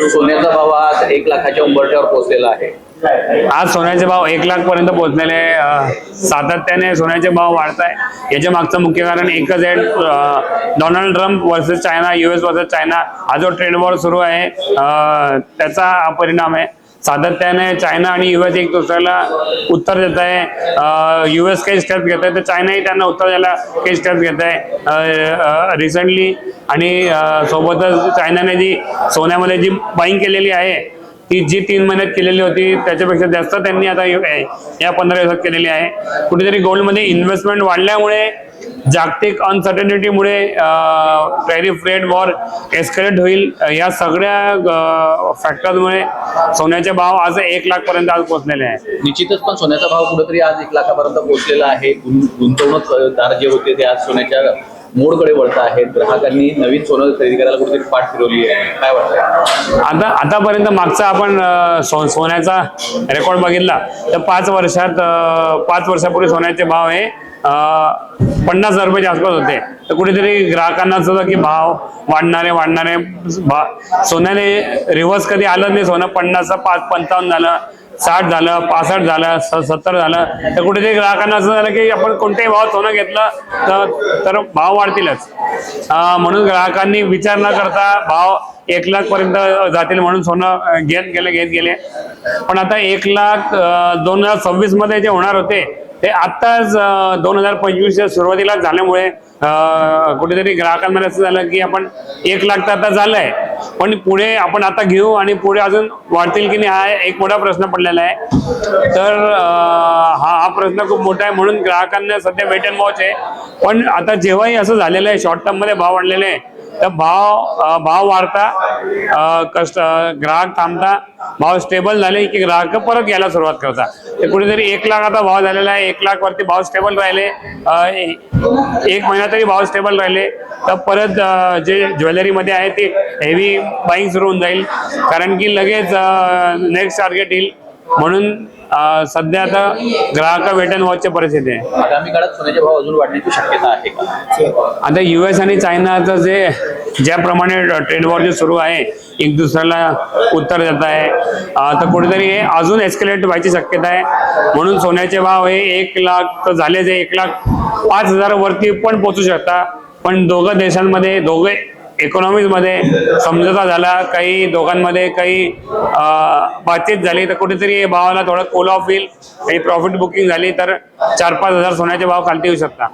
सोन्याचा भाव आज एक लाखाच्या उंबरठ्यावर पोहोचलेला आहे. आज सोन्याचे भाव एक लाख पर्यंत पोहोचलेले सातत्याने सोन्याचे भाव वाढत आहे याच्या मागचं मुख्य कारण एकच आहे Donald Trump versus China US versus China हा जो ट्रेड वॉर सुरू आहे त्याचा परिणाम आहे. सातत्याने चायना आणि युएस एक दुसऱ्याला उत्तर देत आहे. युएस काही स्टेप्स घेत आहे तर चायनाही त्यांना उत्तर द्यायला काही स्टेप घेत आहे. रिसेंटली आणि सोबतच चायनाने जी सोन्यामध्ये जी बाईंग केलेली आहे ती जी तीन महिन्यात केलेली होती त्याच्यापेक्षा जास्त त्यांनी आता या- पंधरा दिवसात केलेली आहे. कुठेतरी गोल्डमध्ये इन्व्हेस्टमेंट वाढल्यामुळे जागतिक अनसर्टनिटीमुळे टॅरिफ रेट वॉर एस्कलेट होईल. या सगळ्या फॅक्टरमुळे सोन्याचे भाव आज एक लाख पर्यंत आज पोहोचलेले आहे निश्चितच पण सोन्याचा भाव कुठेतरी आज एक लाखापर्यंत पोहोचलेला आहे. गुंतवणूकदार जे होते ते आज सोन्याच्या मोडकडे वळत आहेत. ग्राहकांनी नवीन सोनं खरेदी करायला कुठेतरी पाठ फिरवली आहे. काय वाटतंय? आता आतापर्यंत मागचा आपण सो सोन्याचा रेकॉर्ड बघितला तर पाच वर्षात पाच वर्षापूर्वी सोन्याचे भाव हे पन्नास हजार रुपयाच्या आसपास होते. तर कुठेतरी ग्राहकांना असं होतं की भाव वाढणारे वाढणारे भा- सोन्याने रिव्हर्स कधी आलं नाही सोनं पन्नासचं पाच पंचावन्न झालं साठ झालं पासष्ट झालं स- सत्तर झालं. तर कुठेतरी ग्राहकांना असं झालं की आपण कोणत्याही भावात सोनं घेतलं तर तर भाव वाढतीलच. म्हणून ग्राहकांनी विचार न करता भाव एक लाख पर्यंत जातील म्हणून सोनं घेत गेले घेत गेले. पण आता एक लाख दोन हजार सव्वीसमध्ये जे होणार होते ते आत्ताच दोन हजार पंचवीसच्या सुरुवातीला झाल्यामुळे कुठेतरी ग्राहकांमध्ये असं झालं की आपण एक लाख तर आता झालंय. पण पुढे आपण आता घेऊ आणि पुढे अजून वाढतील की नाही हा एक मोठा प्रश्न पडलेला आहे. तर हा हा प्रश्न खूप मोठा आहे म्हणून ग्राहकांना सध्या वेट अँड वॉच आहे. पण आता जेव्हाही असं झालेलं आहे शॉर्ट टर्ममध्ये भाव वाढलेले आहे तर भाव भाव वाढता कष्ट कस्ट ग्राहक थांबता भाव स्टेबल झाले की ग्राहक परत घ्यायला सुरुवात करता ते कुठेतरी एक लाख आता भाव झालेला आहे एक लाख वरती भाव स्टेबल राहिले एक महिना तरी भाव स्टेबल राहिले तर परत जे ज्वेलरीमध्ये आहे ते हेवी बाईंग सुरू होऊन जाईल. कारण की लगेच नेक्स्ट टार्गेट येईल. म्हणून सध्या आता ग्राहक वेट अँड वॉचची परिस्थिती आहे. आगामी काळात सोन्याचे भाव अजून वाढण्याची शक्यता आहे का? आता युएस आणि चायनाचं जे ज्याप्रमाणे ट्रेड वॉर जे सुरू आहे एक दुसऱ्याला उत्तर देत आहे तर कुठेतरी हे अजून एस्केलेट व्हायची शक्यता आहे. म्हणून सोन्याचे भाव हे एक लाख तर झालेच आहे. एक लाख पाच हजार वरती पण पोहोचू शकता. पण दोघं देशांमध्ये दोघे इकॉनॉमिक्समध्ये मध्ये समझोता झाला काही दोघांमध्ये काही बातचीत झाली तर कुठेतरी हे भावाला थोडं कोल ऑफ होईल. काही प्रॉफिट बुकिंग झाली तर चार पाच हजार सोन्याचे भाव खालती येऊ शकता